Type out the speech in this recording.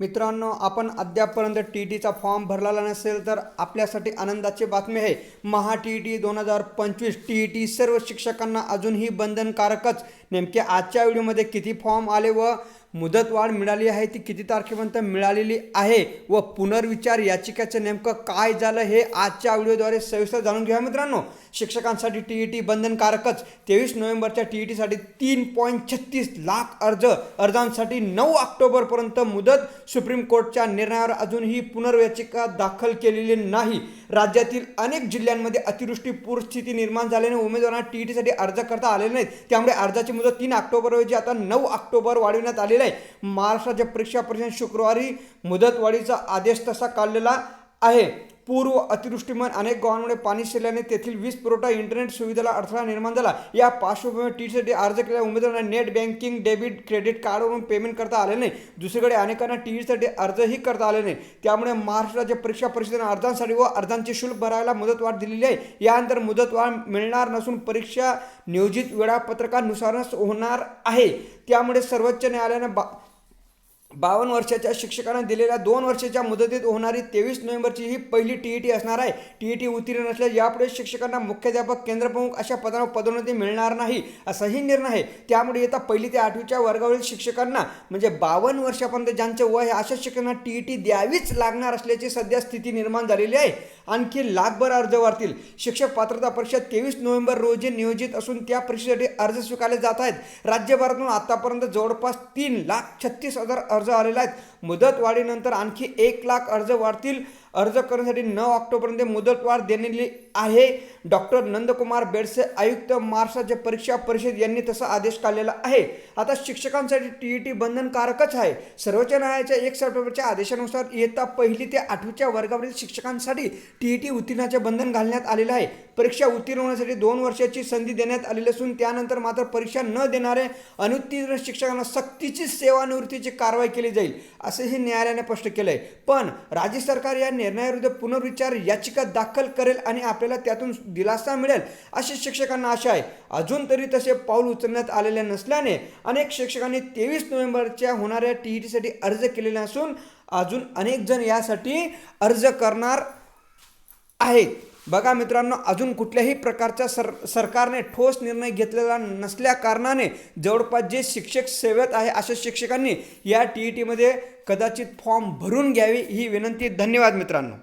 मित्रांनो आपण अद्यापपर्यंत टी टीचा फॉर्म भरलेला नसेल तर आपल्यासाठी आनंदाची बातमी आहे. महा टी टी दोन हजार पंचवीस टी टी सर्व शिक्षकांना अजूनही बंधनकारकच. नेमके आजच्या व्हिडिओमध्ये किती फॉर्म आले व मुदतवाढ मिळाली आहे ती किती तारखेपर्यंत मिळालेली आहे व पुनर्विचार याचिकेचं नेमकं काय झालं हे आजच्या व्हिडिओद्वारे सविस्तर जाणून घ्या मित्रांनो. शिक्षकांसाठी टी ई टी बंधनकारकच तेवीस नोव्हेंबरच्या टी ई टीसाठी तीन पॉईंट छत्तीस लाख अर्ज अर्जांसाठी नऊ ऑक्टोबरपर्यंत मुदत सुप्रीम कोर्टच्या निर्णयावर अजूनही पुनर्याचिका दाखल केलेली नाही. राज्यातील अनेक जिल्ह्यांमध्ये अतिवृष्टी पूरस्थिती निर्माण झाल्याने उमेदवारांना टी ई टीसाठी अर्ज करता आलेले नाहीत. त्यामुळे अर्जाची मुदत तीन ऑक्टोबरऐवजी आता नऊ ऑक्टोबर वाढविण्यात आलेला आहे. महाराष्ट्राच्या परीक्षा परिषद शुक्रवारी मुदतवाढीचा आदेश तसा काढलेला आहे. पूर्व अतिवृष्टीमुळे अनेक गावांमध्ये पाणी शिरल्याने तेथील वीज पुरवठा इंटरनेट सुविधेला अडथळा निर्माण झाला. या पार्श्वभूमीवर टीसाठी अर्ज केलेल्या उमेदवारांना नेट बँकिंग डेबिट क्रेडिट कार्डवरून पेमेंट करता आले नाही. दुसरीकडे अनेकांना टीईसाठी अर्जही करता आले नाही. त्यामुळे महाराष्ट्र राज्य परीक्षा परिषदेने अर्जांसाठी व अर्जांचे शुल्क भरायला मुदतवाढ दिलेली आहे. यानंतर मुदतवाढ मिळणार नसून परीक्षा नियोजित वेळापत्रकानुसारच होणार आहे. त्यामुळे सर्वोच्च न्यायालयाने बा बावन्न वर्षाच्या शिक्षकांना दिलेल्या दोन वर्षाच्या मुदतीत होणारी तेवीस नोव्हेंबरची ही पहिली टी ई टी असणार आहे. टी ई टी उत्तीर्ण नसल्यास यापुढे शिक्षकांना मुख्याध्यापक केंद्रप्रमुख अशा पदावर पदोन्नती मिळणार नाही असाही निर्णय आहे. त्यामुळे येत्या पहिली ते आठवीच्या वर्गावरील शिक्षकांना म्हणजे बावन्न वर्षापर्यंत ज्यांचे वय आहे अशा शिक्षकांना टी ई टी द्यावीच लागणार असल्याची सध्या स्थिती निर्माण झालेली आहे. आणखी लाखभर अर्ज वाढतील. शिक्षक पात्रता परीक्षा तेवीस नोव्हेंबर रोजी नियोजित असून त्या परीक्षेसाठी अर्ज स्वीकारले जात आहेत. राज्यभरातून आतापर्यंत जवळपास तीन लाख छत्तीस हजार अर्ज आलेले आहेत. मुदत वाढीनंतर आणखी एक लाख अर्ज वाढतील. अर्ज करण्यासाठी नऊ ऑक्टोबरमध्ये मुदतवाढ देण्याची आहे. डॉक्टर नंदकुमार बेडसे आयुक्त महाराष्ट्राचे परीक्षा परिषद यांनी तसा आदेश काढलेला आहे. आता शिक्षकांसाठी टी ई टी बंधनकारकच आहे. सर्वोच्च न्यायालयाच्या एक सप्टेंबरच्या आदेशानुसार इयत्ता पहिली ते आठवीच्या वर्गावरील शिक्षकांसाठी टी ई टी उत्तीर्णाचे बंधन घालण्यात आलेले आहे. परीक्षा उत्तीर्ण होण्यासाठी दोन वर्षाची संधी देण्यात आलेली असून त्यानंतर मात्र परीक्षा न देणारे अनुत्तीर्ण शिक्षकांना सक्तीची सेवानिवृत्तीची कारवाई केली जाईल असेही न्यायालयाने स्पष्ट केलं आहे पण राज्य सरकार या निर्णयाविरुद्ध पुनर्विचार याचिका दाखल करेल आणि आपल्याला त्यातून दिलासा मिळेल अशी शिक्षकांना आशा आहे. अजून तरी तसे पाऊल उचलण्यात आलेले नसल्याने अनेक शिक्षकांनी तेवीस नोव्हेंबरच्या होणाऱ्या टी ई टीसाठी अर्ज केलेले असून अजून अनेक जण यासाठी अर्ज करणार आहेत. बघा मित्रांनो अजून कुठल्याही प्रकारच्या सर सरकारने ठोस निर्णय घेतलेला नसल्या कारणाने जवळपास जे शिक्षक सेवेत आहे अशा शिक्षकांनी या टी ई टीमध्ये कदाचित फॉर्म भरून घ्यावी ही विनंती. धन्यवाद मित्रांनो.